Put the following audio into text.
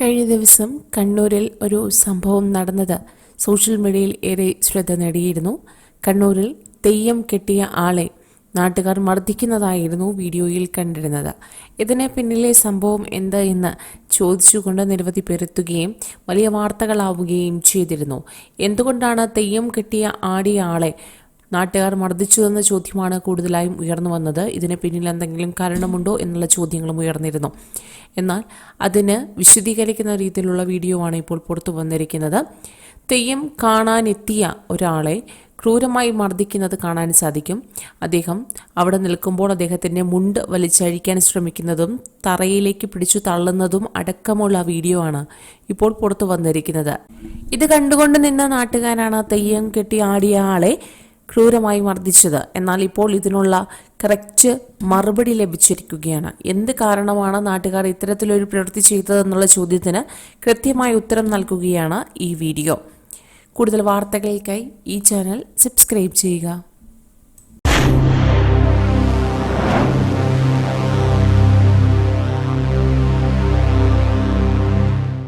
കഴിഞ്ഞ ദിവസം കണ്ണൂരിൽ ഒരു സംഭവം നടന്നത് സോഷ്യൽ മീഡിയയിൽ ഏറെ ശ്രദ്ധ നേടിയിരുന്നു. കണ്ണൂരിൽ തെയ്യം കെട്ടിയ ആളെ നാട്ടുകാർ മർദ്ദിക്കുന്നതായിരുന്നു വീഡിയോയിൽ കണ്ടിരുന്നത്. ഇതിന് പിന്നിലെ സംഭവം എന്ത് എന്ന് ചോദിച്ചുകൊണ്ട് നിരവധി പേരെത്തുകയും വലിയ വാർത്തകളാവുകയും ചെയ്തിരുന്നു. എന്തുകൊണ്ടാണ് തെയ്യം കെട്ടിയ ആടിയ ആളെ നാട്ടുകാർ മർദ്ദിച്ചതെന്ന ചോദ്യമാണ് കൂടുതലായും ഉയർന്നു വന്നത്. ഇതിന് പിന്നിൽ എന്തെങ്കിലും കാരണമുണ്ടോ എന്നുള്ള ചോദ്യങ്ങളും ഉയർന്നിരുന്നു. എന്നാൽ അതിന് വിശദീകരിക്കുന്ന രീതിയിലുള്ള വീഡിയോ ആണ് ഇപ്പോൾ പുറത്തു വന്നിരിക്കുന്നത്. തെയ്യം കാണാനെത്തിയ ഒരാളെ ക്രൂരമായി മർദ്ദിക്കുന്നത് കാണാൻ സാധിക്കും. അദ്ദേഹം അവിടെ നിൽക്കുമ്പോൾ അദ്ദേഹത്തിന്റെ മുണ്ട് വലിച്ചഴിക്കാൻ ശ്രമിക്കുന്നതും തറയിലേക്ക് പിടിച്ചു തള്ളുന്നതും അടക്കമുള്ള വീഡിയോ ആണ് ഇപ്പോൾ പുറത്തു വന്നിരിക്കുന്നത്. ഇത് കണ്ടുകൊണ്ട് നിന്ന നാട്ടുകാരാണ് തെയ്യം കെട്ടി ആടിയ ആളെ ക്രൂരമായി മർദ്ദിച്ചത്. എന്നാൽ ഇപ്പോൾ ഇതിനുള്ള കറക്റ്റ് മറുപടി ലഭിച്ചിരിക്കുകയാണ്. എന്ത് കാരണമാണ് നാട്ടുകാർ ഇത്തരത്തിലൊരു പ്രവൃത്തി ചെയ്തതെന്നുള്ള ചോദ്യത്തിന് കൃത്യമായ ഉത്തരം നൽകുകയാണ് ഈ വീഡിയോ. കൂടുതൽ വാർത്തകൾക്കായി ഈ ചാനൽ സബ്സ്ക്രൈബ് ചെയ്യുക.